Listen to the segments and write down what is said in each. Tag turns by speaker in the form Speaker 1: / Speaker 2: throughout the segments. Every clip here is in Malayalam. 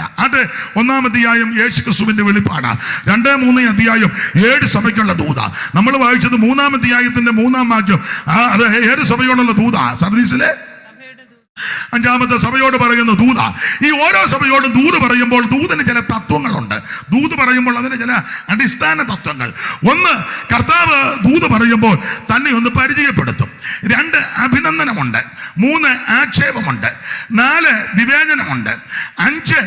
Speaker 1: അത് ഒന്നാം അധ്യായം യേശു ക്രിസ്തുവിന്റെ വെളിപ്പാട്. രണ്ട് മൂന്ന് അധ്യായം ഏഴ് സഭയ്ക്കുള്ള ദൂത. നമ്മൾ വായിച്ചത് മൂന്നാം അധ്യായത്തിന്റെ മൂന്നാം വാക്യം. അത് ഏഴ് സഭയോടുള്ള ദൂത. സർദീസിലെ അഞ്ചാമത്തെ സഭയോട് പറയുന്ന ദൂത. ഈ ഓരോ സഭയോടും ദൂത് പറയുമ്പോൾ ദൂതിന് ചില തത്വങ്ങളുണ്ട്. ദൂത് പറയുമ്പോൾ അതിന് ചില അടിസ്ഥാന തത്വങ്ങൾ. ഒന്ന് കർത്താവ് ദൂത് പറയുമ്പോൾ തന്നെ ഒന്ന് പരിചയപ്പെടുത്തും. രണ്ട് അഭിനന്ദനമുണ്ട്. മൂന്ന് ആക്ഷേപമുണ്ട്. നാല് വിവേചനമുണ്ട്. അഞ്ച്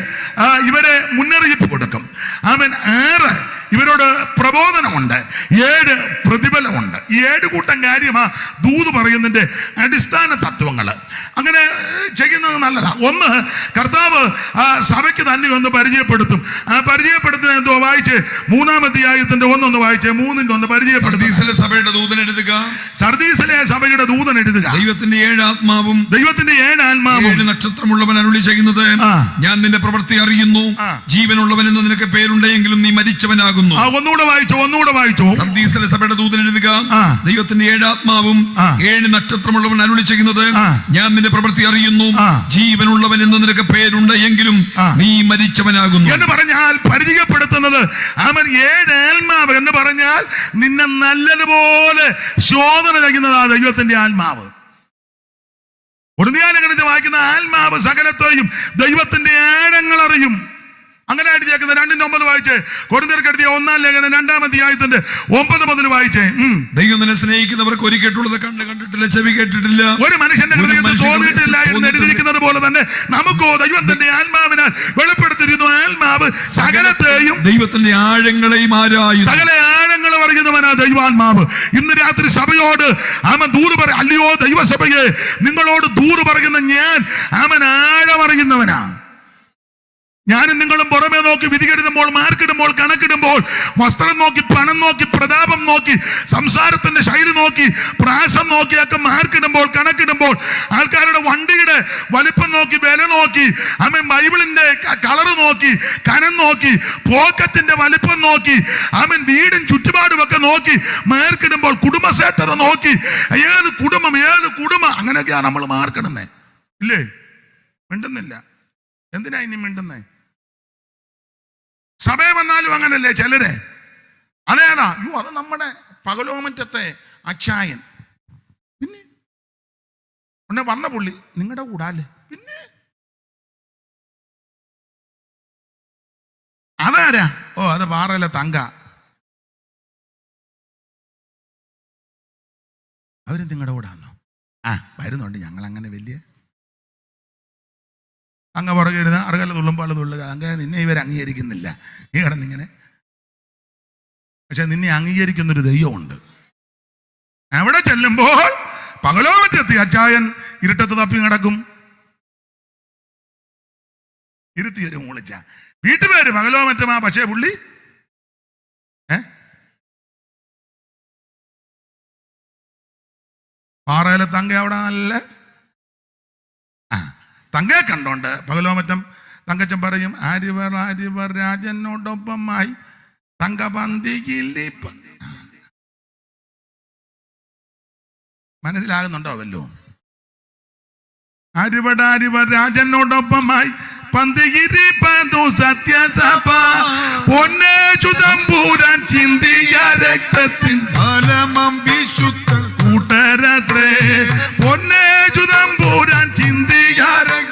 Speaker 1: ഇവരെ മുന്നറിയിപ്പ് കൊടുക്കും. അവൻ ആറ് ഇവരോട് പ്രബോധനമുണ്ട് ഏഴ് പ്രതിഫലമുണ്ട്. ഈ ഏഴ് കൂട്ടം കാര്യമാ ദൂത് പറയുന്നതിന്റെ അടിസ്ഥാന തത്വങ്ങൾ അങ്ങനെ ചെയ്യുന്നത് നല്ലതാണ് ഒന്ന് കർത്താവ് ആ സഭയ്ക്ക് തന്നെ ഒന്ന് പരിചയപ്പെടുത്തും. ആ പരിചയപ്പെടുത്തുന്ന എന്തോ വായിച്ച് മൂന്നാമത്തെ അധ്യായത്തിന്റെ ഒന്നൊന്ന് വായിച്ച് മൂന്നിന്റെ ഒന്ന് പരിചയപ്പെടുത്തും.
Speaker 2: സഭയുടെ ദൂതൻ എഴുതുക.
Speaker 1: സർദീസിലെ സഭയുടെ ദൂതൻ എഴുതുക.
Speaker 2: ദൈവത്തിന്റെ ഏഴ് ആത്മാവും
Speaker 1: ദൈവത്തിന്റെ ഏഴ് ആത്മാവും.
Speaker 2: ഏഴ് നക്ഷത്രമുള്ളവൻ അരുളി ചെയ്യുന്നത്. ഞാൻ നിന്റെ പ്രവൃത്തി അറിയുന്നു. ജീവനുള്ളവൻ എന്ന് നിനക്ക് പേരുണ്ടെങ്കിലും നീ മരിച്ചവനാകുന്നു
Speaker 1: ആ ഒന്നുകൂടെ വായിച്ചു ഒന്നുകൂടെ വായിച്ചു.
Speaker 2: സർദീസിലെ സഭയുടെ ദൂതൻ എഴുതുക ദൈവത്തിന്റെ ഏഴ് ആത്മാവും ഏഴ് നക്ഷത്രമുള്ളവൻ അരുളി ചെയ്യുന്നത് ഞാൻ നിന്റെ പ്രവൃത്തി അറിയുന്നു. ജീവനുള്ളവൻ എന്ന് നിനക്ക് പേരുണ്ട് എങ്കിലും നീ മരിച്ചവനാകുന്നു.
Speaker 1: എന്ന് പറഞ്ഞാൽ പരിചയപ്പെടുത്തുന്നത് അവൻ ഏഴ് ആത്മാവ് എന്ന് പറഞ്ഞാൽ നിന്നെ നല്ലതുപോലെ ശോധന ചെയ്യുന്നതാ ദൈവത്തിന്റെ ആത്മാവ്. ഉടനെയാലങ്ങളിൽ വായിക്കുന്ന ആത്മാവ് സകലത്തെയും ദൈവത്തിന്റെ ആഴങ്ങൾ അറിയും. അങ്ങനെ എഴുതിയേക്കുന്ന രണ്ടിന്റെ ഒമ്പത് വായിച്ചേ. കൊടുന്തീർക്ക് എഴുതിയ ഒന്നാം ലേഖനം രണ്ടാം അധ്യായത്തിന്റെ ഒമ്പത് മുതൽ വായിച്ചേ.
Speaker 2: ദൈവം നിന്നെ സ്നേഹിക്കുന്നവർക്ക് ഒരു കേട്ടുള്ളത് കണ്ണ് കണ്ടിട്ടില്ല ചെവി കേട്ടിട്ടില്ല.
Speaker 1: ഒരു മനുഷ്യന്റെ ഹൃദയത്തിൽ തോന്നിയിട്ടില്ല എന്ന്. എഴുതിയിരിക്കുന്നത് പോലെ തന്നെ നമുക്കോ ദൈവത്തിന്റെ ആത്മാവിനാൽ വെളിപ്പെടുത്തിരുന്നു ആത്മാവ് സകലത്തെയും
Speaker 2: ദൈവത്തിന്റെ ആഴങ്ങളെയും ആരായി
Speaker 1: സകല ആഴങ്ങൾ അറിയുന്നവനാ ദൈവാത്മാവ്. ഇന്ന് രാത്രി സഭയോട് അവൻ ദൂറ് പറ അല്ലയോ ദൈവസഭയെ നിങ്ങളോട് ദൂറ് പറയുന്ന ഞാൻ അവൻ ആഴം അറിയുന്നവനാ. ഞാനും നിങ്ങളും പുറമെ നോക്കി വിധികെടുമ്പോൾ മാർക്കിടുമ്പോൾ കണക്കിടുമ്പോൾ വസ്ത്രം നോക്കി പണം നോക്കി പ്രതാപം നോക്കി സംസാരത്തിന്റെ ശൈലി നോക്കി പ്രാസം നോക്കിയൊക്കെ മാർക്കിടുമ്പോൾ കണക്കിടുമ്പോൾ ആൾക്കാരുടെ വണ്ടിയുടെ വലിപ്പം നോക്കി വില നോക്കി അമ്മ ബൈബിളിന്റെ കളറ് നോക്കി കനം നോക്കി പോക്കത്തിന്റെ വലിപ്പം നോക്കി അമ്മൻ വീടും ചുറ്റുപാടും ഒക്കെ നോക്കി മാർക്കിടുമ്പോൾ കുടുംബശേഷത നോക്കി ഏത് കുടുംബം ഏത് കുടുംബം അങ്ങനെയൊക്കെയാണ് നമ്മൾ മാർക്കിടുന്നേ. ഇല്ലേ? മിണ്ടുന്നില്ല. എന്തിനാ ഇനി മിണ്ടുന്നേ? സഭയെ വന്നാലും അങ്ങനല്ലേ ചിലരെ? അതേതാ? യു അത് നമ്മുടെ പകലോമറ്റത്തെ അച്ചായൻ. പിന്നെ? ഉന്നെ വന്ന പുള്ളി നിങ്ങളുടെ കൂടാല്ലേ പിന്നെ? അതാരാ? ഓ അത് പാറയിലെ തങ്ക. അവർ നിങ്ങളുടെ കൂടാന്നോ? ആ വരുന്നുണ്ട് ഞങ്ങൾ അങ്ങനെ വലിയ അങ്ങ് പുറകെ ഇരുന്ന് അറുകല തുള്ളുമ്പോൾ തുള്ളുക അങ്ങ് നിന്നെ ഇവർ അംഗീകരിക്കുന്നില്ല. ഈ കിടന്നിങ്ങനെ. പക്ഷെ നിന്നെ അംഗീകരിക്കുന്നൊരു ദൈവമുണ്ട്. അവിടെ ചെല്ലുമ്പോൾ പകലോ മറ്റെത്തി അച്ചായൻ ഇരുട്ടത്ത് തപ്പി കിടക്കും ഇരുത്തി വരും മൂളിച്ച. വീട്ടുപേര് പകലോ മറ്റുമാ പക്ഷേ പുള്ളി ഏ? പാറയിലെ തങ്ക അവിടെ നല്ല തങ്കയെ കണ്ടോണ്ട് പകലോമറ്റം തങ്കച്ചൻ പറയും ആര്യവർ ആര്യവർ രാജനോടൊപ്പമായി തങ്കപന്തിയിലിപ്പ മനസ്സിലാകുന്നുണ്ടോ വല്ലോ? ആര്യവർ രാജനോടൊപ്പമായി പന്തിയിരിപ്പതു സത്യസഭ. പൊന്നേശുതമ്പൂരാൻ ചിന്തിയ രക്തത്തിൻ
Speaker 3: ഫലമം വിശുദ്ധ
Speaker 1: കൂട്ടരത്രേ. പൊന്നേശുതമ്പൂരാൻ ചിന്തിയ
Speaker 3: രക്തത്തിൻ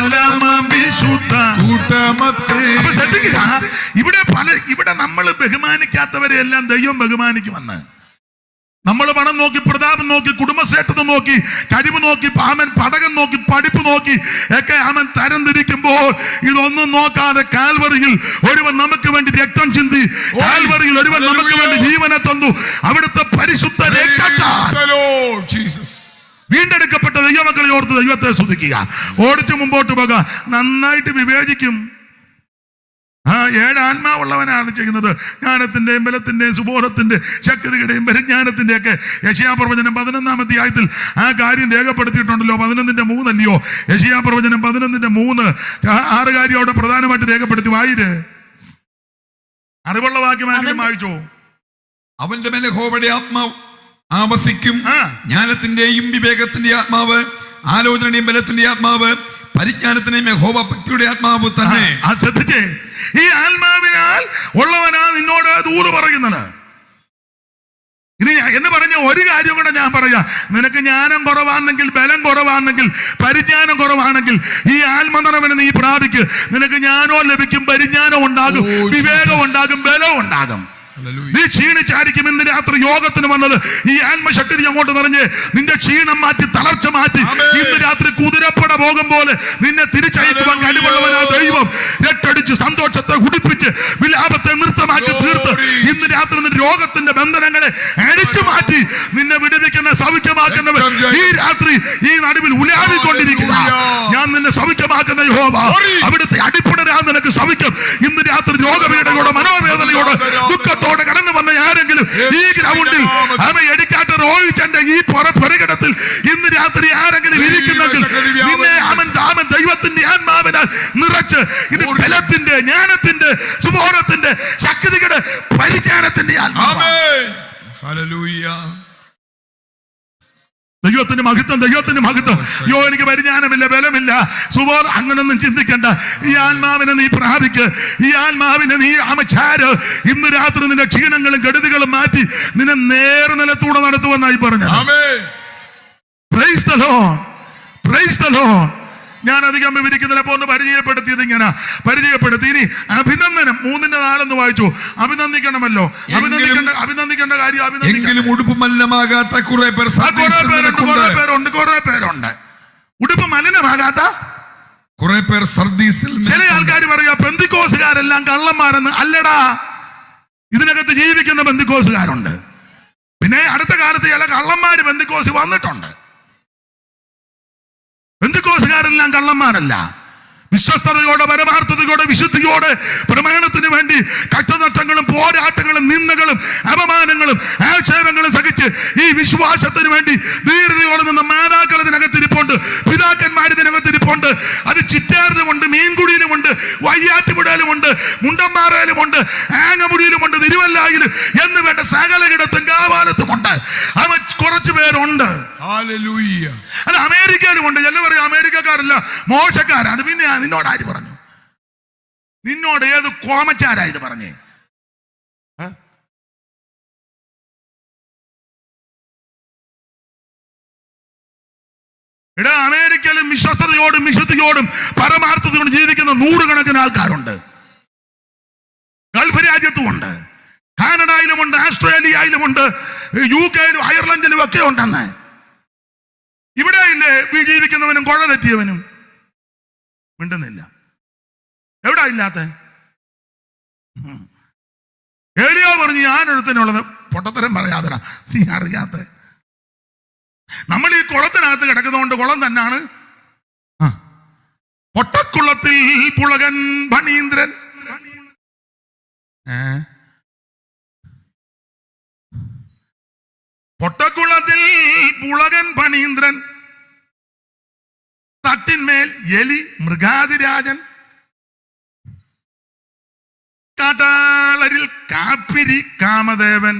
Speaker 1: ഫലമം വിശുദ്ധ
Speaker 3: കൂട്ടമത്തെ
Speaker 1: അപ്പൊ ശ്രദ്ധിക്കുക. ഇവിടെ പല ഇവിടെ നമ്മൾ ബഹുമാനിക്കാത്തവരെ എല്ലാം ദൈവം ബഹുമാനിക്കുമെന്ന്. നമ്മൾ പണം നോക്കി പ്രതാപം നോക്കി കുടുംബശ്രേഷ്ഠത നോക്കി കഴിവ് നോക്കി ആമൻ പടകം നോക്കി പഠിപ്പ് നോക്കി ഒക്കെ അവൻ തരംതിരിക്കുമ്പോൾ ഇതൊന്നും നോക്കാതെ കാൽവറിയിൽ ഒരുവൻ നമുക്ക് വേണ്ടി രക്തം ചിന്തി കാൽവറിയിൽ ഒരുവൻ നമുക്ക് വേണ്ടി ജീവനെ തന്നു. അവിടുത്തെ പരിശുദ്ധ രക്തത്താൽ.
Speaker 3: ജീസസ്.
Speaker 1: വീണ്ടെടുക്കപ്പെട്ട ദൈവമക്കളെ ഓർത്ത് ദൈവത്തെ സ്തുതിക്കുക. ഓടിച്ചു മുമ്പോട്ട് പോകുക നന്നായിട്ട് വിവേചിക്കും. ആ ഏഴ് ആത്മാവുള്ളവനാണ് ചെയ്യുന്നത്. ജ്ഞാനത്തിന്റെയും ബലത്തിന്റെയും സുബോധത്തിന്റെ ശക്തിയുടെയും പരിജ്ഞാനത്തിന്റെ ഒക്കെ യശയാപ്രവചനം പതിനൊന്നാമത്തെ പതിനൊന്നാം അധ്യായത്തിൽ ആ കാര്യം രേഖപ്പെടുത്തിയിട്ടുണ്ടല്ലോ. പതിനൊന്നിന്റെ മൂന്നല്ലയോ? യശയാപ്രവചനം പതിനൊന്നിന്റെ മൂന്ന്. ആറ് കാര്യം അവിടെ പ്രധാനമായിട്ട് രേഖപ്പെടുത്തി. വായിര്. അറിവുള്ള വാക്യം വായിച്ചോ.
Speaker 2: അവന്റെ മേലെ ഹോബടി ആത്മാവ്. ആവസിക്കും. ജ്ഞാനത്തിന്റെയും വിവേകത്തിന്റെ ആത്മാവ് ആലോചനയുടെയും ബലത്തിന്റെ ആത്മാവ് പരിജ്ഞാനത്തിനെയും യഹോവ ഭക്തിയുടെ ആത്മാവ് തന്നെ.
Speaker 1: ആ ശ്രദ്ധിച്ചേ. ഈ ആത്മാവിനാൽ ഉള്ളവനാ നിന്നോട് ദൂര് പറയുന്നത്. ഇനി എന്ന് പറഞ്ഞ ഒരു കാര്യം കൂടെ ഞാൻ പറയാം. നിനക്ക് ജ്ഞാനം കുറവാണെങ്കിൽ ബലം കുറവാണെങ്കിൽ പരിജ്ഞാനം കുറവാണെങ്കിൽ ഈ ആത്മനിറവിനെ നീ പ്രാപിക്ക്. നിനക്ക് ജ്ഞാനവും ലഭിക്കും പരിജ്ഞാനം ഉണ്ടാകും വിവേകം ഉണ്ടാകും ബലവും ഉണ്ടാകും. നീ ക്ഷീണിച്ചായിരിക്കും ഇന്ന് രാത്രി യോഗത്തിന് വന്നത് ഈ ആത്മശക്തി നീ അങ്ങോട്ട് നിറഞ്ഞ് നിന്റെ ക്ഷീണം മാറ്റി തളർച്ച മാറ്റി. ഇന്ന് രാത്രി കുതിരപ്പട പോകും പോലെ നിന്നെ തിരിച്ചയക്കുവാൻ. കഴിവുള്ളവനാ ദൈവം രട്ടടിച്ച് സന്തോഷത്തെ കുടിപ്പിച്ച് വിലാപത്തെ നൃത്തമാക്കി തീർത്ത്. രോഗത്തിന്റെ ബന്ധനങ്ങളെ അടിച്ചു മാറ്റി നിന്നെ വിടുവിക്കുന്ന സൗഖ്യമാക്കുന്നവൻ ഈ രാത്രി ഈ നടുവിൽ ഉലാവിക്കൊണ്ടിരിക്കുക.
Speaker 2: ഹല്ലേലൂയ.
Speaker 1: ഞാൻ നിന്നെ സൗഖ്യമാക്കുന്ന
Speaker 2: Glory.
Speaker 1: അവിടുത്തെ അടിപ്പടരാൻ നിനക്ക് സൗഖ്യം. ഇന്ന് രാത്രി രോഗപീഠയോടെ മനോവേദനയോടെ ദുഃഖത്തോടെ കടന്നു വന്ന ആരെങ്കിലും ഈ ഗ്രൗണ്ടിൽ അവ എടുക്കാത്ത റോഹിച്ചന്റെ ഈ പുറ പുറകിടത്തിൽ ഇന്ന് രാത്രി ആരെങ്കിലും ഇരിക്കുന്നെങ്കിൽ നിന്നെ അവൻ താമൻ ദൈവത്തിന്റെ ആത്മാവിനാൽ നിറച്ച് ഇത് ബലത്തിന്റെ ജ്ഞാനത്തിന്റെ സുബോധത്തിന്റെ ശക്തികളുടെ പരിജ്ഞാനത്തിന്റെ. ദൈവത്തിന്റെ മഹത്വം ദൈവത്തിന്റെ മഹത്വം. യോ എനിക്ക് പരിജ്ഞാനമില്ല ബലമില്ല. സുബോ അങ്ങനൊന്നും ചിന്തിക്കണ്ട. ഈ ആത്മാവിനെ നീ പ്രാപിക്ക്. ഈ ആത്മാവിനെ നീ അമച്ചാര്. ഇന്ന് രാത്രി നിന്റെ ക്ഷീണങ്ങളും കെടുതികളും മാറ്റി നിന്നെ നേർനിലത്തൂടെ നടത്തുമെന്നായി പറഞ്ഞു
Speaker 2: amen.
Speaker 1: Praise the lord praise the lord ഞാൻ അധികം വിവരിക്കുന്നില്ല അപ്പൊ ഒന്ന് പരിചയപ്പെടുത്തിയത് ഇങ്ങനെ. പരിചയപ്പെടുത്തി. ഇനി അഭിനന്ദനം. മൂന്നിന്റെ നാലെന്ന് വായിച്ചു. അഭിനന്ദിക്കണമല്ലോ. അഭിനന്ദിക്കേണ്ട അഭിനന്ദിക്കേണ്ട കാര്യം അഭിനന്ദിക്കണം
Speaker 2: ഉടുപ്പ് മലിനമാകാത്ത കുറെ പേർ
Speaker 1: കുറെ പേരുണ്ട് കുറെ. പേരുണ്ട് കുറെ പേരുണ്ട്. ഉടുപ്പ് മലിനമാകാത്ത
Speaker 2: കുറെ പേർ സർദീസിൽ
Speaker 1: ചില ആൾക്കാർ പറയുക ബന്ധിക്കോസുകാരെല്ലാം കള്ളന്മാരെന്ന്. അല്ലടാ. ഇതിനകത്ത് ജീവിക്കുന്ന ബന്ധിക്കോസുകാരുണ്ട് പിന്നെ അടുത്ത കാലത്ത് ചില കള്ളന്മാര് ബന്ധിക്കോസ് വന്നിട്ടുണ്ട്. ബന്ധിക്കോസുകാരെല്ലാം കള്ളന്മാരല്ല. വിശ്വസ്തതയോടെ പരമാർത്ഥതയോടെ വിശുദ്ധിയോടെ പ്രമാണത്തിന് വേണ്ടി കഷ്ടനഷ്ടങ്ങളും പോരാട്ടങ്ങളും നിന്ദകളും അപമാനങ്ങളും ആക്ഷേപങ്ങളും സഹിച്ച് ഈ വിശ്വാസത്തിന് വേണ്ടി ധീരതയോടെ നിന്ന മാതാക്കൾ ഇതിനകത്തിരിപ്പുണ്ട് പിതാക്കന്മാർ ഇതിനകത്തിരിപ്പുണ്ട്. അത് ചിറ്റാറിലുമുണ്ട് മീൻകുടിയിലുമുണ്ട് വയ്യാറ്റുപുഴയിലുമുണ്ട് മുണ്ടമ്പാറയിലുമുണ്ട് ആങ്ങമുടിയിലുമുണ്ട് തിരുവല്ലായിലും എന്ന് വേണ്ട സകലയിടത്തും കാവാലത്തുമുണ്ട്. അവ കുറച്ചു പേരുണ്ട്
Speaker 2: ഹല്ലേലൂയ.
Speaker 1: അമേരിക്കയിലും ഉണ്ട്. ചില പറയും അമേരിക്കക്കാരല്ല മോശക്കാരാണ് പിന്നെ നിന്നോട് ആര് പറഞ്ഞു? നിന്നോട് ഏത് കോമച്ചാരാ ഇത് പറഞ്ഞേ? ഇട അമേരിക്കയിലും വിശ്വസ്തയോടും വിശുദ്ധിയോടും പരമാർത്ഥതയോടും ജീവിക്കുന്ന നൂറുകണക്കിന് ആൾക്കാരുണ്ട്. ഗൾഫ് രാജ്യത്തുമുണ്ട്. കാനഡയിലുമുണ്ട് ആസ്ട്രേലിയയിലുമുണ്ട് യു കെയിലും അയർലൻഡിലും ഒക്കെ ഉണ്ടെന്ന്. ഇവിടെ ഇല്ലേ? ജീവിക്കുന്നവനും കുഴ തെറ്റിയവനും. മിണ്ടുന്നില്ല. എവിടാ ഇല്ലാത്ത? ഏലിയോ പറഞ്ഞു ഞാനൊരുത്തനുള്ളത് പൊട്ടത്തരം പറയാതടാ. നീ അറിയാത്ത. നമ്മൾ ഈ കുളത്തിനകത്ത് കിടക്കുന്നതുകൊണ്ട് കുളം തന്നെയാണ്. പൊട്ടക്കുളത്തിൽ പുളകൻ ഭണീന്ദ്രൻ. ഏ? പൊട്ടക്കുളത്തിൽ പുളകൻ പണീന്ദ്രൻ തട്ടിന്മേൽ എലി മൃഗാതിരാജൻ കാട്ടാളരിൽ കാപ്പിരി കാമദേവൻ.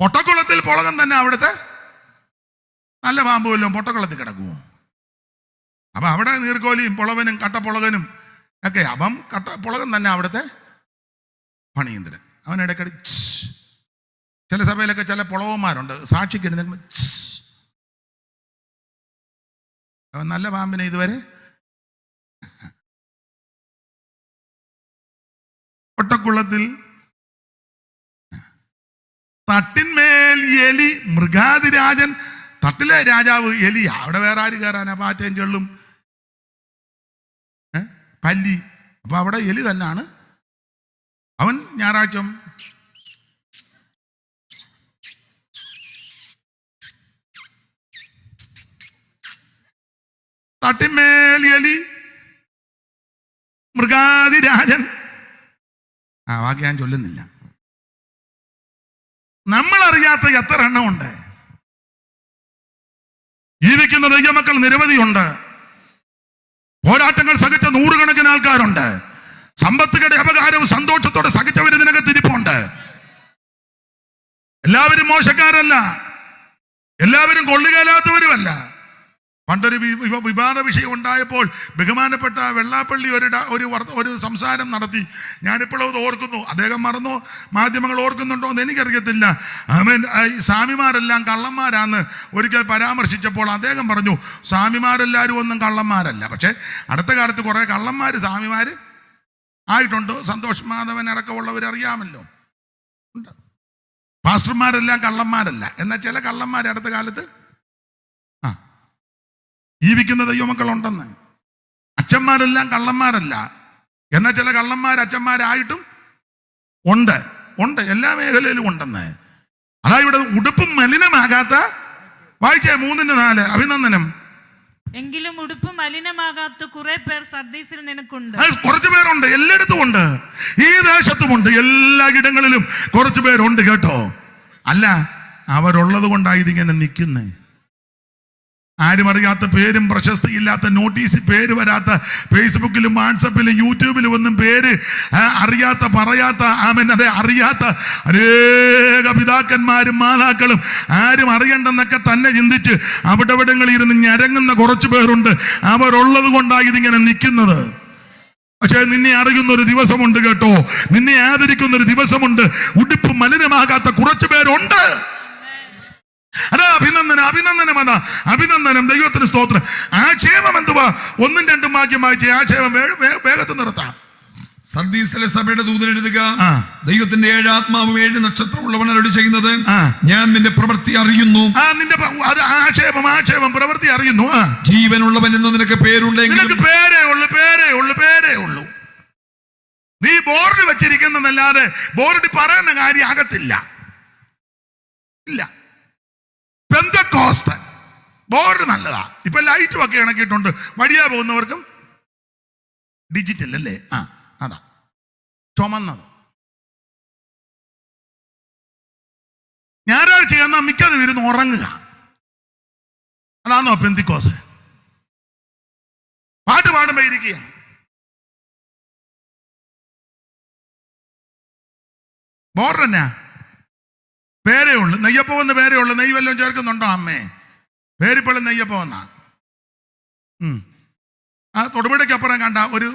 Speaker 1: പൊട്ടക്കുളത്തിൽ പുളകൻ തന്നെ അവിടുത്തെ നല്ല പാമ്പുമല്ലോ പൊട്ടക്കുളത്തിൽ കിടക്കുമോ അപ്പൊ അവിടെ നീർക്കോലിയും പുളവനും കട്ടപ്പുളകനും ഒക്കെ. അപ്പം കട്ട പുളകൻ തന്നെ അവിടുത്തെ പണീന്ദ്രൻ. അവൻ ഇടയ്ക്കിടെ ഛ്. ചില സഭയിലൊക്കെ ചില പുളവന്മാരുണ്ട്. സാക്ഷിക്ക് എഴുന്നേൽക്കുമ്പോ ഛ്. അവൻ നല്ല പാമ്പിനെ ഇതുവരെ ഒട്ടക്കുളത്തിൽ തട്ടിന്മേൽ എലി മൃഗാതിരാജൻ തട്ടിലെ രാജാവ് എലി അവിടെ വേറെ ആര് കയറാനാ പാറ്റയും ചെള്ളും? പല്ലി. അപ്പൊ അവിടെ എലി തന്നെയാണ് അവൻ ഞായറാഴ്ച തട്ടിന്മേൽ എലി. മൃഗാതിരാജൻ. ആ വാക്ക് ഞാൻ ചൊല്ലുന്നില്ല. നമ്മൾ അറിയാത്ത എത്ര എണ്ണമുണ്ട് ജീവിക്കുന്ന ദൈവമക്കൾ നിരവധിയുണ്ട്. പോരാട്ടങ്ങൾ സഹിച്ച നൂറുകണക്കിന് ആൾക്കാരുണ്ട്. സമ്പത്തുകളുടെ അപകാരവും സന്തോഷത്തോടെ സഹിച്ചവർ ഇതിനകത്ത് ഇരിപ്പുണ്ട് എല്ലാവരും മോശക്കാരല്ല. എല്ലാവരും കൊള്ളുകയില്ലാത്തവരുമല്ല. പണ്ടൊരു വിവാദ വിഷയം ഉണ്ടായപ്പോൾ ബഹുമാനപ്പെട്ട വെള്ളാപ്പള്ളി ഒരു ഒരു ഒരു സംസാരം നടത്തി. ഞാനിപ്പോഴും ഓർക്കുന്നു. അദ്ദേഹം മറന്നോ? മാധ്യമങ്ങൾ ഓർക്കുന്നുണ്ടോ എന്ന് എനിക്കറിയത്തില്ല. സ്വാമിമാരെല്ലാം കള്ളന്മാരാന്ന് ഒരിക്കൽ പരാമർശിച്ചപ്പോൾ അദ്ദേഹം പറഞ്ഞു സ്വാമിമാരെല്ലാവരും ഒന്നും കള്ളന്മാരല്ല. പക്ഷേ അടുത്ത കാലത്ത് കുറേ കള്ളന്മാർ സ്വാമിമാര് ആയിട്ടുണ്ട്. സന്തോഷ് മാധവൻ അടക്കമുള്ളവർ അറിയാമല്ലോ. ഉണ്ട്. പാസ്റ്റർമാരെല്ലാം കള്ളന്മാരല്ല. എന്നാൽ ചില കള്ളന്മാർ അടുത്ത കാലത്ത് ജീവിക്കുന്ന ദൈവമക്കളുണ്ടെന്ന്. അച്ഛന്മാരെല്ലാം കള്ളന്മാരല്ല. എന്നാൽ ചില കള്ളന്മാർ അച്ഛന്മാരായിട്ടും ഉണ്ട്. ഉണ്ട്. എല്ലാ മേഖലയിലും ഉണ്ടെന്ന്. അതാ ഇവിടെ ഉടുപ്പും മലിനമാകാത്ത വായിച്ചേ മൂന്നിന്റെ നാല് അഭിനന്ദനം.
Speaker 4: എങ്കിലും ഉടുപ്പ് മലിനമാകാത്ത കുറെ പേർ സർദീസിൽ നിനക്കുണ്ട്.
Speaker 1: കുറച്ചു പേരുണ്ട്. എല്ലായിടത്തും ഉണ്ട്. ഈ ദേശത്തുമുണ്ട്. എല്ലാ ഇടങ്ങളിലും കുറച്ചു പേരുണ്ട് കേട്ടോ. അല്ല അവരുള്ളത് കൊണ്ടാണ് ഇതിങ്ങനെ നിൽക്കുന്നേ. ആരും അറിയാത്ത പേരും പ്രശസ്തിയില്ലാത്ത നോട്ടീസ് പേര് വരാത്ത ഫേസ്ബുക്കിലും വാട്സപ്പിലും യൂട്യൂബിലും ഒന്നും പേര് അറിയാത്ത പറയാത്ത ആമൻ അതെ അറിയാത്ത അനേക പിതാക്കന്മാരും മാതാക്കളും ആരും അറിയണ്ടെന്നൊക്കെ തന്നെ ചിന്തിച്ച് അവിടെ ഇവിടങ്ങളിൽ ഇരുന്ന് ഞരങ്ങുന്ന കുറച്ച് പേരുണ്ട്. അവരുള്ളത് കൊണ്ടാണ് ഇതിങ്ങനെ നിൽക്കുന്നത്. പക്ഷേ നിന്നെ അറിയുന്ന ഒരു ദിവസമുണ്ട് കേട്ടോ. നിന്നെ ആദരിക്കുന്ന ഒരു ദിവസമുണ്ട്. ഉടുപ്പ് മലിനമാകാത്ത കുറച്ചു പേരുണ്ട്. അതാ അഭിനന്ദനം അഭിനന്ദനം അതാ. അഭിനന്ദനം ദൈവത്തിന് സ്തോത്രം. ആക്ഷേപം എന്തുവാ? ഒന്നും രണ്ടും വാക്യം വായിച്ച് ആക്ഷേപം വേഗത്തിൽ നിർത്താം
Speaker 2: സർദീസിലെ സഭയുടെ ദൂതൻ എഴുതുക ദൈവത്തിന്റെ ഏഴ് ആത്മാവും ഏഴ് നക്ഷത്രമുള്ളവനോട് ചെയ്യുന്നത് ഞാൻ നിന്റെ പ്രവൃത്തി അറിയുന്നു.
Speaker 1: നിന്റെ ആക്ഷേപം ആക്ഷേപം പ്രവൃത്തി അറിയുന്നു.
Speaker 2: ജീവനുള്ളവൻ എന്ന് നിനക്ക്
Speaker 1: നിനക്ക് പേരേ ഉള്ളു പേരേ ഉള്ളു പേരേ ഉള്ളു. നീ ബോർഡ് വെച്ചിരിക്കുന്നതല്ലാതെ ബോർഡ് പറയുന്ന കാര്യം ആകത്തില്ല ഇല്ല. പെന്തക്കോസ്ത്. ബോർഡ് നല്ലതാ. ഇപ്പൊ ലൈറ്റ് ഒക്കെ ഇണക്കിയിട്ടുണ്ട്. വഴിയാ പോകുന്നവർക്കും. ഡിജിറ്റൽ അല്ലേ? ആ അതാ. ചുമന്നത്. ഞായറാഴ്ച എന്നാൽ മിക്കതും ഇരുന്ന് ഉറങ്ങുക. അതാണോ പെന്തിക്കോസ് പാട്ട് പാടുമ്പോ ഇരിക്കുക. ബോർഡ് പേരേ ഉള്ളു നെയ്യപ്പം എന്ന് പേരേ ഉള്ളു നെയ്യ് വല്ലതും ചേർക്കുന്നുണ്ടോ അമ്മേ? പേരിപ്പള്ളി നെയ്യപ്പം എന്നാ. ആ തൊടുപുഴയ്ക്കപ്പുറം കണ്ട ഒരു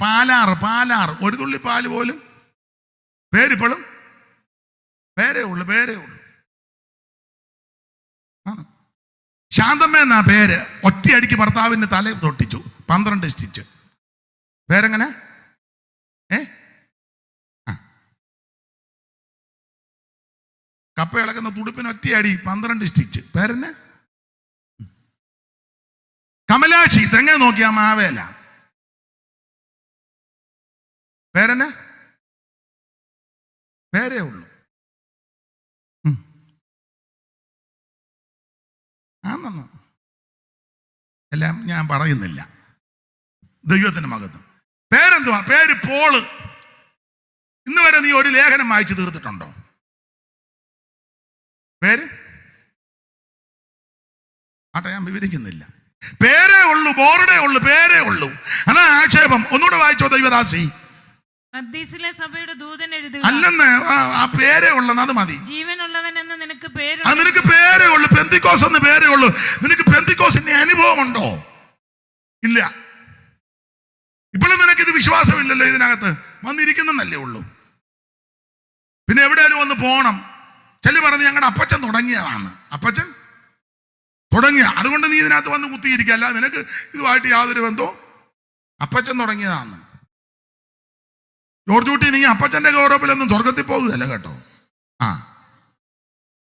Speaker 1: പാലാർ പാലാർ ഒരു തുള്ളി പാൽ പോലും പേരിപ്പളും? പേരേ ഉള്ളു പേരേ ഉള്ളു. ശാന്തമ്മ എന്നാ പേര്? ഒറ്റയടിക്ക് ഭർത്താവിന്റെ തല തൊട്ടിച്ചു. പന്ത്രണ്ട് സ്റ്റിച്ച്. പേരെങ്ങനെ? കപ്പ ഇളക്കുന്ന തുടുപ്പിന് ഒറ്റയടി പന്ത്രണ്ട് സ്റ്റിച്ച് പേരെന്നെ? കമലാക്ഷി തെങ്ങ നോക്കിയാ മാവേല. പേരെന്നെ? പേരേ ഉള്ളൂ. ആന്നു എല്ലാം ഞാൻ പറയുന്നില്ല. ദൈവത്തിന്റെ മകത്വം പേരെന്തുവാ? പേര് പോൾ. ഇന്ന് വരെ നീ ഒരു ലേഖനം വായിച്ചു തീർത്തിട്ടുണ്ടോ? പേര്? ആട്ടെ ഞാൻ വിവരിക്കുന്നില്ല. പേരേ ഉള്ളൂ ബോർഡേ ഉള്ളൂ പേരേ ഉള്ളൂ. അതാ ആക്ഷേപം. ഒന്നുകൂടെ വായിച്ചോ ദൈവദാസി. അല്ലെന്ന് ആ, പേരേ ഉള്ളെന്ന് അത് മതി.
Speaker 4: ജീവനുള്ളവൻ എന്ന് നിനക്ക്
Speaker 1: ആ
Speaker 4: പേരുണ്ട്
Speaker 1: നിനക്ക് പേരേ ഉള്ളൂ പെന്തിക്കോസ് എന്ന് പേരേ ഉള്ളൂ. നിനക്ക് പെന്തിക്കോസിന്റെ അനുഭവമുണ്ടോ? ഇല്ല. ഇപ്പോഴും നിനക്ക് ഇത് വിശ്വാസമില്ലല്ലോ ഇതിനകത്ത്. വന്നിരിക്കുന്നല്ലേ ഉള്ളൂ. പിന്നെ എവിടെയാലും വന്ന് പോണം. ചെല്ലു പറഞ്ഞ് ഞങ്ങളുടെ അപ്പച്ചൻ തുടങ്ങിയതാണ്. അപ്പച്ചൻ തുടങ്ങിയ. അതുകൊണ്ട് നീ ഇതിനകത്ത് വന്ന് കുത്തിയിരിക്കുക അല്ല നിനക്ക് ഇതുമായിട്ട് യാതൊരു ബന്ധവും അപ്പച്ചൻ തുടങ്ങിയതാണ്. ജോർജ് കുട്ടി നീ അപ്പച്ചന്റെ ഗൗരവത്തിലൊന്നും സ്വർഗത്തിൽ പോകുകയല്ല കേട്ടോ. ആ.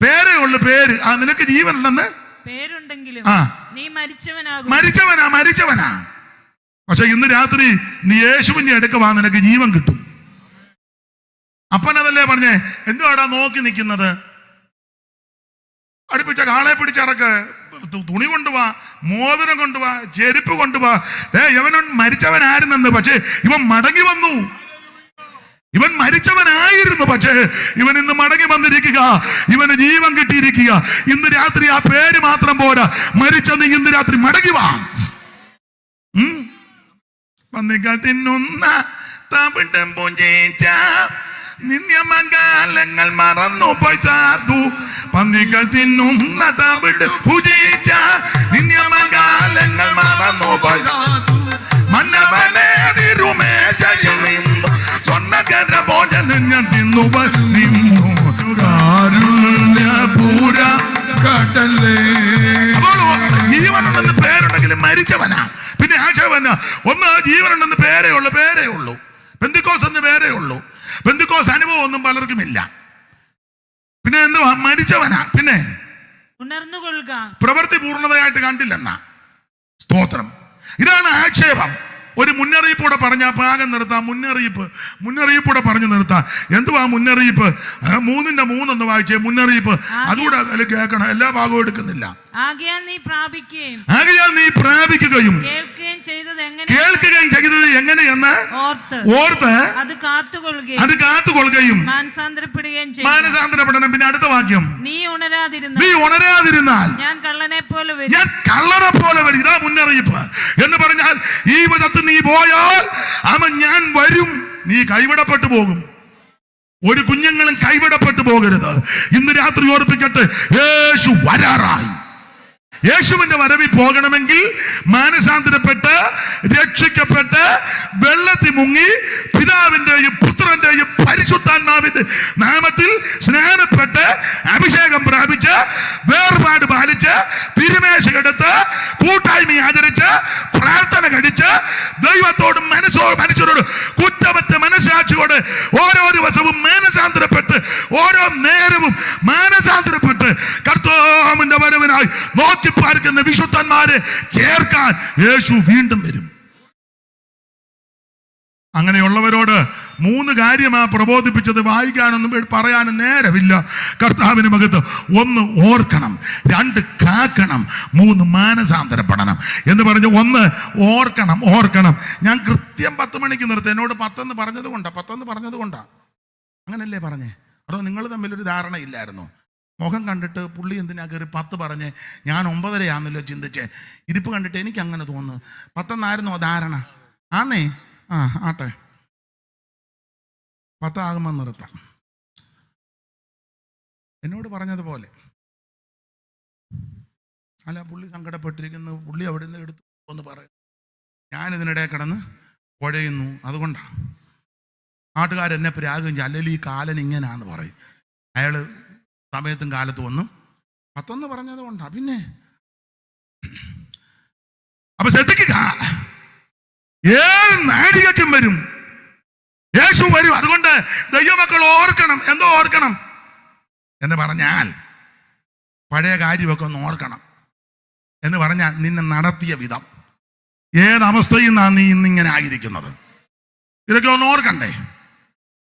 Speaker 1: പേരേ ഉള്ളു പേര്. ആ നിനക്ക് ജീവനുണ്ടെന്ന്?
Speaker 4: പേരുണ്ടെങ്കിലും
Speaker 1: ആ.
Speaker 4: നീ മരിച്ചവനാകും.
Speaker 1: മരിച്ചവനാ മരിച്ചവനാ. പക്ഷെ ഇന്ന് രാത്രി നീ യേശുവിന്റെ എടുക്കുവാ നിനക്ക് ജീവൻ കിട്ടും. അപ്പനതല്ലേ പറഞ്ഞേ? എന്തുവാടാ നോക്കി നിൽക്കുന്നത്? അടുപ്പിച്ച കാളെ പിടിച്ചിറക്ക്. തുണി കൊണ്ടുവാ മോതിരം കൊണ്ടുവാ ചെരുപ്പ് കൊണ്ടുവാ. ഇവൻ മരിച്ചവനായിരുന്നെന്ന് പക്ഷേ ഇവൻ മടങ്ങി വന്നു. ഇവൻ മരിച്ചവനായിരുന്നു പക്ഷേ ഇവൻ ഇന്ന് മടങ്ങി വന്നിരിക്കുക. ഇവന് ജീവൻ കിട്ടിയിരിക്കുക. ഇന്ന് രാത്രി ആ പേര് മാത്രം പോരാ. മരിച്ച നീ ഇന്ന് രാത്രി മടങ്ങി വാ. ഉം. പന്നികൾ തിന്നുന്ന നിന്യമകാലങ്ങൾ മറന്നു സാധു പന്നികൾ തിന്നുന്ന തവിട് പൂജിച്ച നിന്യമകാലങ്ങൾ മറന്നു
Speaker 3: സാധു
Speaker 1: മന്നവനെ തിരുമേശയിൽ നിന്നു സ്വർണകര ഭോജനം ഞാൻ തിന്നു നിന്നു കാരുണ്യപൂര
Speaker 3: കടലേ
Speaker 1: ജീവനുണ്ടെന്ന് പേരുണ്ടെങ്കിലും മരിച്ചവനാ. പിന്നെ ആശവനാ ഒന്ന് ജീവനുണ്ടെന്ന് പേരേ ഉള്ളൂ പേരേ ഉള്ളൂ. പെന്തിക്കോസ് എന്ന് പേരേ ഉള്ളൂ. പെന്തിക്കോസ് അനുഭവം ഒന്നും പലർക്കും ഇല്ല പിന്നെ എന്തുവാ? മരിച്ചവനാ. പിന്നെ പ്രവൃത്തി പൂർണതയായിട്ട് കണ്ടില്ലെന്ന സ്തോത്രം. ഇതാണ് ആക്ഷേപം. ഒരു മുന്നറിയിപ്പൂടെ പറഞ്ഞ പാകം നിർത്താം മുന്നറിയിപ്പ്. മുന്നറിയിപ്പൂടെ പറഞ്ഞു നിർത്താം. എന്തുവാ മുന്നറിയിപ്പ്? മൂന്നിന്റെ മൂന്നൊന്ന് വായിച്ചേ മുന്നറിയിപ്പ്. അതുകൂടെ അതിൽ കേൾക്കണം. എല്ലാ ഭാഗവും എടുക്കുന്നില്ല.
Speaker 4: ആകയാൽ നീ പ്രാപിക്കുകയും കേൾക്കുകയും ചെയ്തത്
Speaker 1: എങ്ങനെയെന്ന്
Speaker 4: ഓർത്ത് അത് കാത്തുകൊള്ളുകയും
Speaker 1: മാനസാന്തരപ്പെടണം. പിന്നെ അടുത്ത വാക്യം.
Speaker 4: നീ ഉണരാതിരുന്ന
Speaker 1: നീ ഉണരാതിരുന്നാൽ
Speaker 4: ഞാൻ കള്ളനെ പോലെ വരും.
Speaker 1: ഞാൻ കള്ളനെ പോലെ വരും. ഇതാ മുന്നറിയിപ്പ്. എന്ന് പറഞ്ഞാൽ ഈ വിധത്തിൽ നീ പോയാൽ അവൻ ഞാൻ വരും. നീ കൈവിടപ്പെട്ടു പോകും. ഒരു കുഞ്ഞുങ്ങളും കൈവിടപ്പെട്ടു പോകരുത്. ഇന്ന് രാത്രി ഓർപ്പിക്കട്ടെ യേശു വരാറായി. യേശുവിന്റെ വരവിൽ പോകണമെങ്കിൽ മാനസാന്തരപ്പെട്ട് രക്ഷിക്കപ്പെട്ട് വെള്ളത്തിൽ മുങ്ങി പിതാവിന്റെയും പുത്രന്റെയും പരിശുദ്ധാത്മാവിന്റെ നാമത്തിൽ സ്നാനപ്പെട്ട് അഭിഷേകം പ്രാപിച്ച് വേർപാട് പാലിച്ച് തിരുമേശ കെടുത്ത് കൂട്ടായ്മ ആചരിച്ച് പ്രാർത്ഥന കഴിച്ച് ദൈവത്തോടും മനസ്സോ മനുഷ്യരോട് കുറ്റമറ്റ മനസ്സാക്ഷിയോട് ഓരോ ദിവസവും മാനസാന്തരപ്പെട്ട് ഓരോ നേരവും മാനസാന്തരപ്പെട്ട് കർത്താവിന്റെ വരവിനായി നോക്കി പാർക്കുന്ന വിശുദ്ധന്മാരെ ചേർക്കാൻ യേശു വീണ്ടും വരും. അങ്ങനെയുള്ളവരോട് മൂന്ന് കാര്യമാ പ്രബോധിപ്പിച്ചത് വായിക്കാനൊന്നും പറയാനും നേരമില്ല. കർത്താവിന് മകത്ത് ഒന്ന് ഓർക്കണം. രണ്ട് കാക്കണം മൂന്ന് മാനസാന്തരപ്പെടണം. എന്ന് പറഞ്ഞ് ഒന്ന് ഓർക്കണം. ഓർക്കണം. ഞാൻ കൃത്യം പത്ത് മണിക്ക് നിർത്തി. എന്നോട് പത്തെന്ന് പറഞ്ഞത് കൊണ്ടാ പത്തെന്ന് പറഞ്ഞത് കൊണ്ടാ അങ്ങനല്ലേ പറഞ്ഞേ? അതോ നിങ്ങൾ തമ്മിലൊരു ധാരണയില്ലായിരുന്നു? മുഖം കണ്ടിട്ട് പുള്ളി എന്തിനാ കയറി പത്ത് പറഞ്ഞ്? ഞാൻ ഒമ്പതരയാണെന്നല്ലോ ചിന്തിച്ചേ. ഇരിപ്പ് കണ്ടിട്ട് എനിക്ക് അങ്ങനെ തോന്നുന്നു. പത്തെന്നായിരുന്നോ ധാരണ? ആന്നേ. ആ ആട്ടെ. പത്താകുമ്പോൾ നിർത്താം. എന്നോട് പറഞ്ഞതുപോലെ. അല്ല പുള്ളി സങ്കടപ്പെട്ടിരിക്കുന്നു. പുള്ളി അവിടെ നിന്ന് എടുത്തു എന്ന് പറയും. ഞാനിതിനിടെ കിടന്ന് കുഴയുന്നു. അതുകൊണ്ടാണ് നാട്ടുകാരെന്നെ പ്രാകും അല്ലെങ്കിൽ ഈ കാലൻ ഇങ്ങനാന്ന് പറയും. അയാൾ സമയത്തും കാലത്തും വന്നു. പത്തൊന്ന് പറഞ്ഞത് കൊണ്ടാ പിന്നെ. അപ്പൊ ശ്രദ്ധിക്കുക. ഏത് നാഴികയ്ക്കും വരും. യേശു വരും. അതുകൊണ്ട് ദൈവമക്കൾ ഓർക്കണം. എന്തോ ഓർക്കണം? എന്ന് പറഞ്ഞാൽ പഴയ കാര്യമൊക്കെ ഒന്ന് ഓർക്കണം. എന്ന് പറഞ്ഞാൽ നിന്നെ നടത്തിയ വിധം. ഏതവസ്ഥയിൽ നിന്നാണ് നീ ഇന്നിങ്ങനെ ആയിരിക്കുന്നത്? ഇതൊക്കെ ഒന്ന് ഓർക്കണ്ടേ?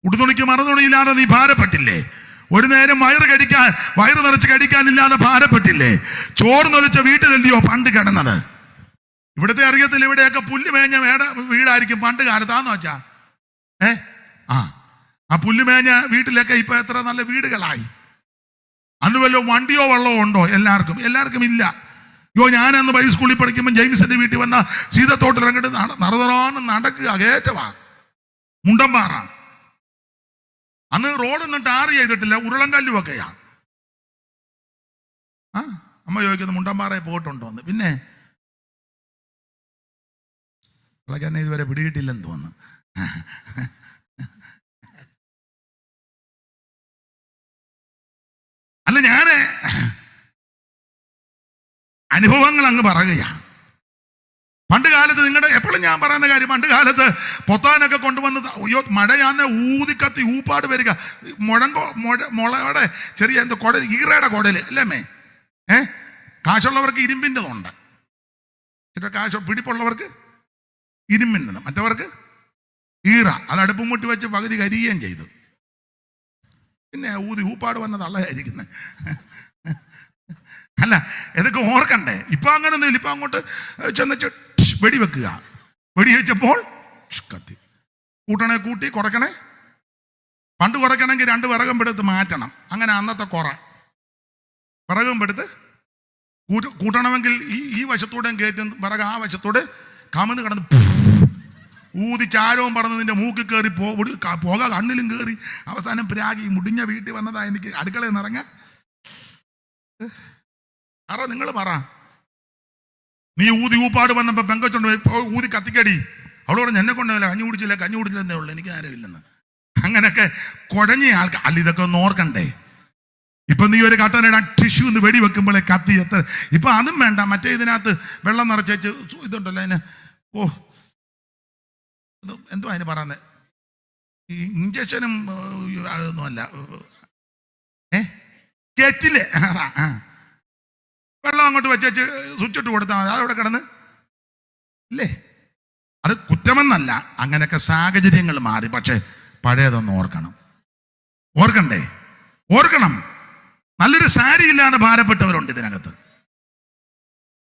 Speaker 1: ഉടുതുണിക്ക് മറുതുണിയില്ലാതെ നീ ഭാരപ്പെട്ടില്ലേ? ഒരു നേരം വയറ് കടിക്കാൻ വയറ് നിറച്ച് കടിക്കാനില്ലാതെ ഭാരപ്പെട്ടില്ലേ? ചോറ് നൊലിച്ച വീട്ടിലല്ലയോ പണ്ട് കിടന്നത്? ഇവിടുത്തെ അറിയത്തില്ല ഇവിടെയൊക്കെ പുല്ല് മേഞ്ഞ വേട വീടായിരിക്കും പണ്ട് കാലത്താന്ന് വെച്ചാ ഏ? ആ. ആ പുല്ല് മേഞ്ഞ വീട്ടിലൊക്കെ ഇപ്പൊ എത്ര നല്ല വീടുകളായി. അന്ന് വല്ലോ വണ്ടിയോ വെള്ളമോ ഉണ്ടോ എല്ലാവർക്കും? എല്ലാവർക്കും ഇല്ല. അയ്യോ ഞാൻ അന്ന് ബൈ സ്കൂളിൽ പഠിക്കുമ്പോൾ ജെയിംസിന്റെ വീട്ടിൽ വന്ന സീതത്തോട്ടിൽ ഇറങ്ങിട്ട് നടതറാന്ന് നടക്കുക കയറ്റവാ. മുണ്ടമ്പാറ. അന്ന് റോഡൊന്നും ടാർ ചെയ്തിട്ടില്ല ഉരുളങ്കല്ലും ഒക്കെയാ ആ അമ്മ ചോദിക്കുന്നത് മുണ്ടമ്പാറയെ പോയിട്ടുണ്ടോ എന്ന് പിന്നെ അവളൊക്കെ എന്നെ ഇതുവരെ പിടികിട്ടില്ലെന്ന് തോന്നുന്നു. അല്ല ഞാൻ അനുഭവങ്ങൾ അങ്ങ് പറയുകയാണ്. പണ്ട് കാലത്ത് നിങ്ങളുടെ എപ്പോഴും ഞാൻ പറയുന്ന കാര്യം പണ്ട് കാലത്ത് പൊത്താനൊക്കെ കൊണ്ടുവന്ന് അയ്യോ മഴയാന്ന് ഊതിക്കത്തി ഊപ്പാട് വരിക. മുഴങ്കോ മുഴ മുളയുടെ ചെറിയ എന്തോ കുടൽ ഈറയുടെ കുടൽ അല്ലേ ഏ? കാശുള്ളവർക്ക് ഇരുമ്പിന്റെതുണ്ട് ചില കാശ് പിടിപ്പുള്ളവർക്ക് ഇരുമ്പിന്റെത് മറ്റവർക്ക് ഈറ. അത് അടുപ്പും മുട്ടി വെച്ച് പകുതി കരിയുകയും ചെയ്തു. പിന്നെ ഊതി ഊപ്പാട് വന്നത് തള്ളയായിരിക്കുന്നത് അല്ല ഇതൊക്കെ ഓർക്കണ്ടേ? ഇപ്പൊ അങ്ങനെ ഇല്ല ഇപ്പൊ അങ്ങോട്ട് ചെന്നിച്ച് വെടിവെക്കുക വെടിവെച്ചപ്പോൾ വെച്ചപ്പോൾ കത്തി. കൂട്ടണേ കൂട്ടി കുറയ്ക്കണേ. പണ്ട് കുറയ്ക്കണമെങ്കിൽ രണ്ട് വിറകും എടുത്ത് മാറ്റണം. അങ്ങനെ അന്നത്തെ കുറ. വിറകും എടുത്ത് കൂട്ട കൂട്ടണമെങ്കിൽ ഈ ഈ വശത്തൂടെയും കയറ്റും വിറക് ആ വശത്തൂടെ കമന്ന് കിടന്ന് ഊതി ചാരവും പറന്ന് നിന്റെ മൂക്കിൽ കയറി പോ ഒടി- കണ്ണിലും കയറി അവസാനം പ്രാഗി മുടിഞ്ഞ വീട്ടിൽ വന്നതാ എനിക്ക് അടുക്കളയിൽ നിറങ്ങ അറ നിങ്ങൾ പറ. നീ ഊതി ഊപ്പാട് വന്നപ്പോ പെങ്കച്ചുണ്ട് ഊതി കത്തിക്കടി. അവളോട് പറഞ്ഞു, എന്നെ കൊണ്ടുപോയില്ല കഞ്ഞി കുടിച്ചില്ല കഞ്ഞി കുടിച്ചില്ലെന്നേ ഉള്ളൂ എനിക്ക് ആരുമില്ലെന്ന് അങ്ങനെയൊക്കെ കുഴഞ്ഞ ആൾക്കാർ അല്ല ഇതൊക്കെ ഒന്ന് ഓർക്കണ്ടേ? ഇപ്പൊ നീ ഒരു കട്ടനട ടിഷ്യൂ എന്ന് വെടി വെക്കുമ്പോഴേ കത്തി എത്ര? ഇപ്പൊ അതും വേണ്ട. മറ്റേ ഇതിനകത്ത് വെള്ളം നിറച്ചേച്ച് സു- ഇതുണ്ടല്ലോ അതിന്. ഓ. ഇത് എന്തോ അതിന് പറയുന്നത് ഇഞ്ചക്ഷനും ഒന്നുമല്ല ഏ? കെറ്റിൽ. വെള്ളം അങ്ങോട്ട് വെച്ചേച്ച് സ്വിച്ച് ഇട്ട് കൊടുത്താൽ മതി. അതവിടെ കിടന്ന്? ഇല്ലേ? അത് കുറ്റമെന്നല്ല. അങ്ങനെയൊക്കെ സാഹചര്യങ്ങൾ മാറി. പക്ഷെ പഴയതൊന്ന് ഓർക്കണം. ഓർക്കണ്ടേ? ഓർക്കണം. നല്ലൊരു സാരി ഇല്ലാതെ ഭാരപ്പെട്ടവരുണ്ട് ഇതിനകത്ത്.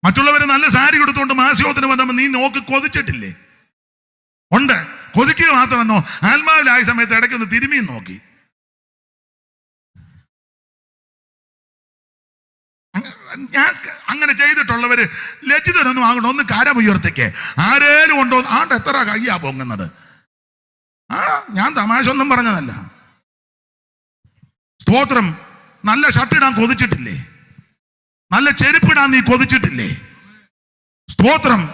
Speaker 1: മറ്റുള്ളവർ നല്ല സാരി കൊടുത്തുകൊണ്ട് മാസികോത്തിന് വന്നപ്പോൾ നീ നോക്ക് കൊതിച്ചിട്ടില്ലേ? ഉണ്ട്. കൊതിക്കുക മാത്രമെന്നോ ആത്മാവിലായ സമയത്ത് ഇടയ്ക്കൊന്ന് തിരുമിയും നോക്കി. ഞാൻ അങ്ങനെ ചെയ്തിട്ടുള്ളവര് ലജ്ജിതരൊന്നും ആകണം ഒന്ന് കരം ആരേലും ഉണ്ടോ? ആണ്ട് എത്ര കയ്യാ പൊങ്ങുന്നത്? ആ ഞാൻ തമാശ ഒന്നും പറഞ്ഞതല്ല. സ്തോത്രം. നല്ല ഷർട്ട് ഇടാൻ കൊതിച്ചിട്ടില്ലേ? നല്ല ചെരുപ്പിടാൻ നീ കൊതിച്ചിട്ടില്ലേ? സ്തോത്രം.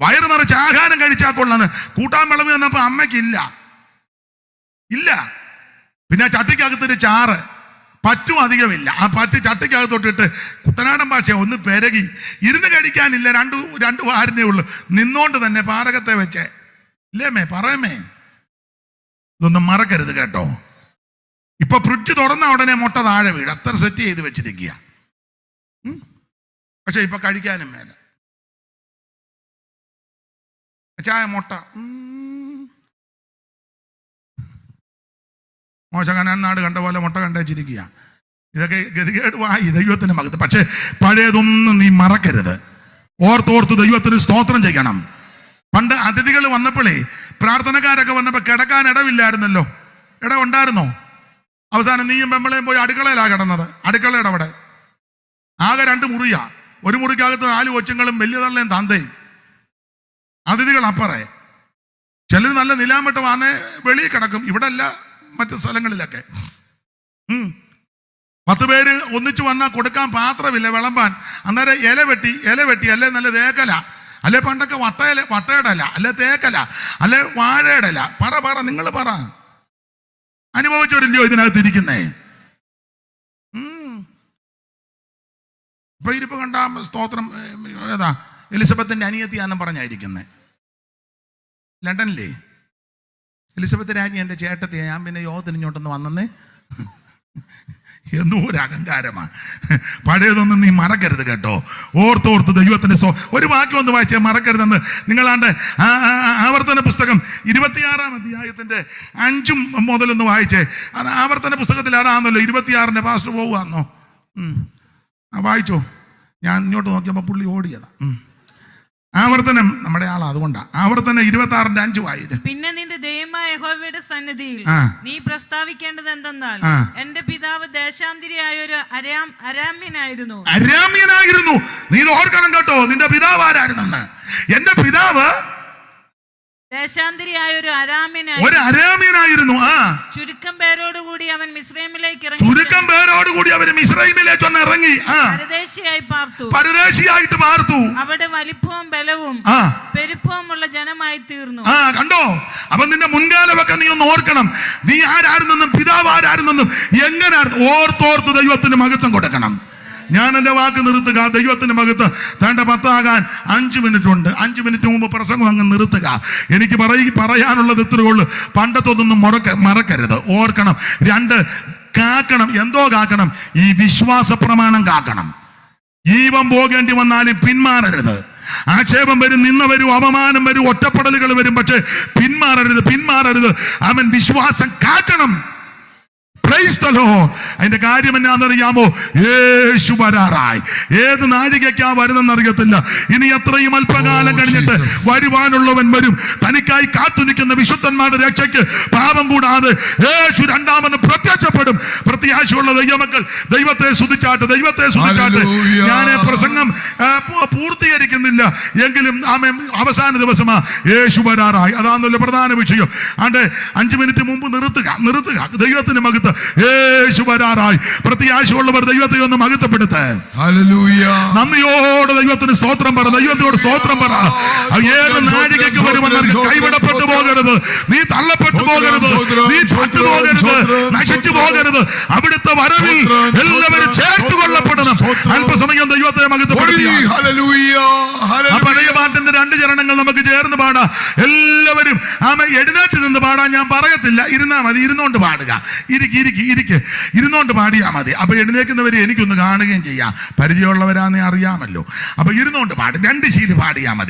Speaker 1: വയറ് നിറച്ച് ആഹാരം കഴിച്ചാൽ കൊള്ളാന്ന്. കൂട്ടാൻ വിളവ് തന്നപ്പോ അമ്മയ്ക്കില്ല. ഇല്ല. പിന്നെ ചട്ടിക്കകത്തൊരു ചാറ്. പറ്റും അധികമില്ല. ആ പറ്റ് ചട്ടിക്കകത്തോട്ടിട്ട് കുട്ടനാടൻ ഭാഷ ഒന്ന് പെരകി. ഇരുന്ന് കഴിക്കാനില്ല. രണ്ടു രണ്ട് വാരനേ ഉള്ളൂ. നിന്നോണ്ട് തന്നെ പാരകത്തെ വെച്ചേ. ഇല്ലേമേ പറയമേ ഇതൊന്നും മറക്കരുത് കേട്ടോ. ഇപ്പൊ ഫ്രിഡ്ജ് തുറന്ന ഉടനെ മുട്ട താഴെ വീട് അത്ര സെറ്റ് ചെയ്ത് വെച്ചിരിക്കുക. പക്ഷെ ഇപ്പൊ കഴിക്കാനും മേല. ചായ മുട്ട. മോശകനാൻ നാട് കണ്ട പോലെ മുട്ട കണ്ടുവച്ചിരിക്കുക ഇതൊക്കെ ഗതികേട് വായി ദൈവത്തിന് മകത്ത് പക്ഷെ പഴയതൊന്നും നീ മറക്കരുത്. ഓർത്തോർത്ത് ദൈവത്തിന് സ്തോത്രം ചെയ്യണം. പണ്ട് അതിഥികൾ വന്നപ്പോഴേ പ്രാർത്ഥനക്കാരൊക്കെ വന്നപ്പോ കിടക്കാൻ ഇടവില്ലായിരുന്നല്ലോ. ഇട ഉണ്ടായിരുന്നോ? അവസാനം നീയും പെമ്പളയും പോയി അടുക്കളയിലാ കിടന്നത്. അടുക്കളയുടെ അവിടെ. ആകെ രണ്ട് മുറിയാ. ഒരു മുറിക്കകത്ത് നാല് കൊച്ചുങ്ങളും വലിയ തള്ളയും തന്തയും. അതിഥികൾ അപ്പറേ. ചിലർ നല്ല നിലാമിട്ട് വാന്നെ വെളിയിൽ കിടക്കും. ഇവിടെ അല്ല മറ്റു സ്ഥലങ്ങളിലൊക്കെ. പത്ത് പേര് ഒന്നിച്ചു വന്നാൽ കൊടുക്കാൻ പാത്രമില്ല വിളമ്പാൻ. അന്നേരം ഇല വെട്ടി ഇല വെട്ടി. അല്ലെ നല്ല തേക്കല. അല്ലെ പണ്ടൊക്കെ വട്ടയില വട്ടയുടെ അല്ല അല്ലെ തേക്കല. അല്ലെ വാഴയുടെ അല്ല പറ പറ നിങ്ങൾ പറ. അനുഭവിച്ചവരില്ലയോ ഇതിനകത്ത് ഇരിക്കുന്നേ. ഇപ്പൊ ഇരിപ്പ് കണ്ട സ്തോത്രം ഏതാ എലിസബത്തിന്റെ അനിയത്തിയാന്നും പറഞ്ഞായിരിക്കുന്നേ. ലണ്ടനിലേ എലിസബത്ത് രാജ്ഞി എന്റെ ചേട്ടത്തിയാ ഞാൻ പിന്നെ യോഗത്തിന് ഇങ്ങോട്ടൊന്ന് വന്നെന്നേ. എന്തോ ഒരു അഹങ്കാരമാണ്. പഴയതൊന്നും നീ മറക്കരുത് കേട്ടോ. ഓർത്തോർത്ത് ദൈവത്തിന്റെ സ്വ ഒരു വാക്യം ഒന്ന് വായിച്ചേ മറക്കരുതെന്ന് നിങ്ങളാണ്ട് ആവർത്തന പുസ്തകം ഇരുപത്തിയാറാം അധ്യായത്തിന്റെ അഞ്ചും മുതലൊന്ന് വായിച്ചേ. അത് ആവർത്തന പുസ്തകത്തിൽ അതാണല്ലോ ഇരുപത്തിയാറിന്റെ പാസ്റ്റർ പോവാന്നോ. ആ വായിച്ചോ. ഞാൻ ഇങ്ങോട്ട് നോക്കിയപ്പോൾ പുള്ളി ഓടിയതാ. ഉം. ആവർത്തനം നമ്മുടെ ആളാ അതുകൊണ്ടാ. ആവർത്തനം ഇരുപത്തി ആറിന്റെ അഞ്ചു വായിര്
Speaker 4: പിന്നെ നിന്റെ ദൈവമായ യഹോവയുടെ സന്നിധിയിൽ നീ പ്രസ്താവിക്കേണ്ടത് എന്തെന്നാൽ എന്റെ പിതാവ് ദേശാന്തിരിയായ ഒരു അരാം അരാമ്യനായിരുന്നു.
Speaker 1: അരാമ്യനായിരുന്നു. നീ ഓർക്കണം കേട്ടോ. നിന്റെ പിതാവ് ആരായിരുന്നെന്ന്? എന്റെ പിതാവ്
Speaker 4: ഒരു അരാമ്യനായിരുന്നു
Speaker 1: ആ.
Speaker 4: ചുരുക്കം പേരോട് കൂടി അവൻ മിശ്രൈമിലേക്ക് ഇറങ്ങി
Speaker 1: ചുരുക്കം പേരോടുകൂടി അവൻ മിശ്രൈമിലേക്ക് ഒന്ന് ഇറങ്ങി ആ.
Speaker 4: പരദേശിയായി പാർത്തു.
Speaker 1: പരദേശിയായിട്ട് പാർത്തു.
Speaker 4: അവിടെ വലിപ്പവും ബലവും
Speaker 1: ആ.
Speaker 4: പെരുപ്പവുമുള്ള ജനമായി തീർന്നു.
Speaker 1: ആ കണ്ടോ? അപ്പൊ നിന്റെ മുൻകാലമൊക്കെ നീ ഒന്ന് ഓർക്കണം. നീ ആരായിരുന്നെന്നും പിതാവ് ആരായിരുന്നെന്നും എങ്ങനെ ഓർത്തോർത്ത് ദൈവത്തിന് മഹത്വം കൊടുക്കണം. ഞാൻ എന്റെ വാക്ക് നിർത്തുക ദൈവത്തിന്റെ മകത്ത് തന്റെ പത്താകാൻ അഞ്ച് മിനിറ്റ് ഉണ്ട്. അഞ്ച് മിനിറ്റ് മുമ്പ് പ്രസംഗം അങ്ങ് നിർത്തുക. എനിക്ക് പറയ പറയാനുള്ളത് ഇത്രയേ പണ്ടത്തൊന്നും മുടക്ക മറക്കരുത്. ഓർക്കണം. രണ്ട് കാക്കണം. എന്തോ കാക്കണം? ഈ വിശ്വാസ പ്രമാണം കാക്കണം. ജീവൻ പോകേണ്ടി വന്നാലും പിന്മാറരുത്. ആക്ഷേപം വരും നിന്ന വരും അപമാനം വരും ഒറ്റപ്പെടലുകൾ വരും പക്ഷെ പിന്മാറരുത് പിന്മാറരുത്. അവൻ വിശ്വാസം കാക്കണം. അതിന്റെ കാര്യം എന്നാണെന്നറിയാമോ യേശു വരാറായി. ഏത് നാഴികയ്ക്കാ വരുന്നെന്ന് അറിയത്തില്ല. ഇനി എത്രയും അല്പകാലം
Speaker 3: Oh,
Speaker 1: കഴിഞ്ഞിട്ട്. വരുവാനുള്ളവൻ വരും. തനിക്കായി കാത്തു നിൽക്കുന്ന വിശുദ്ധന്മാരുടെ രക്ഷയ്ക്ക് പാപം കൂടാതെ യേശു രണ്ടാമത് പ്രത്യക്ഷപ്പെടും. പ്രത്യാശയുള്ള ദൈവമക്കൾ ദൈവത്തെ സ്തുതിച്ചാട്ട് ദൈവത്തെ
Speaker 3: Hallelujah.
Speaker 1: ഞാൻ പ്രസംഗം ആ, പൂർത്തീകരിക്കുന്നില്ല എങ്കിലും ആമേ അവസാന ദിവസമാ യേശു വരാറായി. അതാണല്ലോ പ്രധാന വിഷയം. ആണ്ട് അഞ്ച് മിനിറ്റ് മുമ്പ് നിർത്തുക നിർത്തുക. ദൈവത്തിന് മകത്ത് യേശു വരാറായി. പ്രത്യാശയുള്ളവർ ദൈവത്തെ ഒന്ന് മകത്തപ്പെടുത്ത്. നന്ദിയോടെ ദൈവത്തിന് സ്തോത്രം പറ. ദൈവത്തോട് സ്തോത്രം പറ. ഏത് നാഴികയ്ക്ക് വരുമെന്ന് കൈവിടപ്പെട്ടു പോകരുത്. നീ തള്ളപ്പെട്ടു പോകരുത്. നീ പറ്റു പോകരുത്. നശിച്ചു പോകരുത്. അവിടുത്തെ വരവിൽ എല്ലാവരും ചേർത്തുകൊള്ളപ്പെടണം അല്പസമയം ദൈവത്തെ
Speaker 3: hallelujah.
Speaker 1: ആ. പഴയ പാട്ടിന്റെ രണ്ട് ചരണങ്ങൾ നമുക്ക് ചേർന്ന് പാടാം. എല്ലാവരും ആമ എഴുന്നേറ്റ് നിന്ന് പാടാൻ ഞാൻ പറയത്തില്ല. ഇരുന്നാ മതി ഇരുന്നോണ്ട് പാടുക. ഇരിക്ക് ഇരിക്ക് ഇരിക്ക്. ഇരുന്നോണ്ട് പാടിയാ മതി. അപ്പൊ എഴുന്നേക്കുന്നവരെ എനിക്കൊന്ന് കാണുകയും ചെയ്യാം. പരിചയമുള്ളവരാന്നേ അറിയാമല്ലോ. അപ്പൊ ഇരുന്നോണ്ട് പാടും. രണ്ട് ശീലി പാടിയാ മതി.